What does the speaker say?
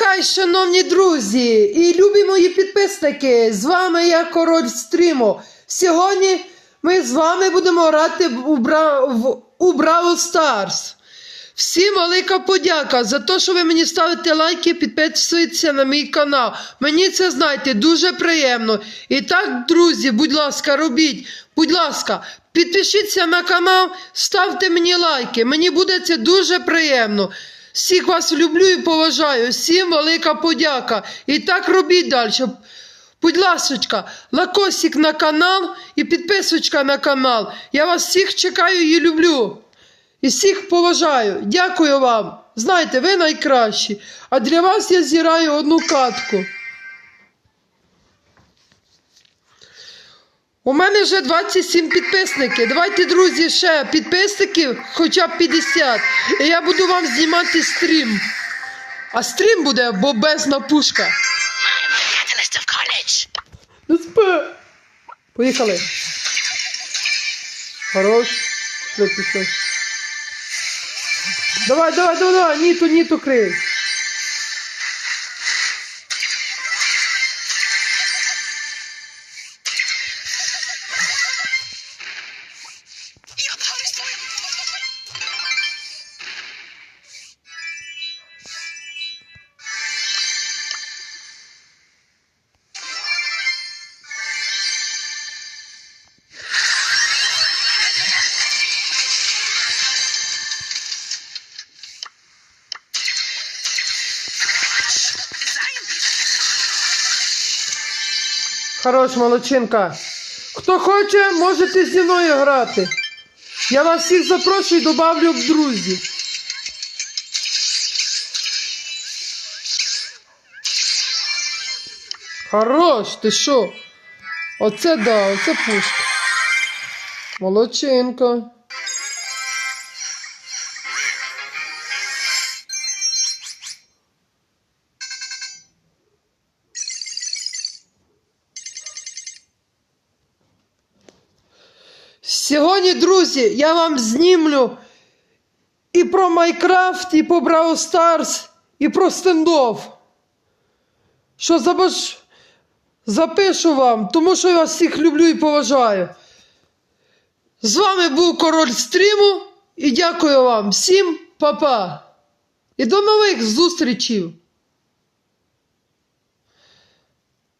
хай, шановні друзі і любі мої підписники! З вами я король стріму. Сьогодні ми з вами будемо грати у, Бра... в... у Браво Старс. Всім велика подяка за те, що ви мені ставите лайки, підписуєтеся на мій канал. Мені це знаєте дуже приємно. І так, друзі, будь ласка, робіть. Будь ласка, підпишіться на канал, ставте мені лайки. Мені буде це дуже приємно. Всіх вас люблю і поважаю. Всім велика подяка. І так робіть далі. Будь ласочка, лакосик на канал і підписочка на канал. Я вас всіх чекаю і люблю. І всіх поважаю. Дякую вам. Знаєте, ви найкращі. А для вас я зіраю одну катку. У мене вже 27 підписників. Давайте, друзі, ще підписників, хоча б 50. І я буду вам знімати стрім. А стрім буде бобезна пушка. Ну спи. Поїхали. Хорош. Пішли, пішли. Давай, давай, давай, давай. Ніту, ніту крий. Хорош, молодчинка. Хто хоче, можете зі мною грати. Я вас всіх запрошую і добавлю в друзі. Хорош, ти що? Оце да, оце пушка. Молодчинка. Сьогодні, друзі, я вам знімлю і про Майкрафт, і про Brawl Stars, і про стендов. Що забаж... запишу вам, тому що я вас всіх люблю і поважаю. З вами був король стріму і дякую вам всім, па-па. І до нових зустрічей!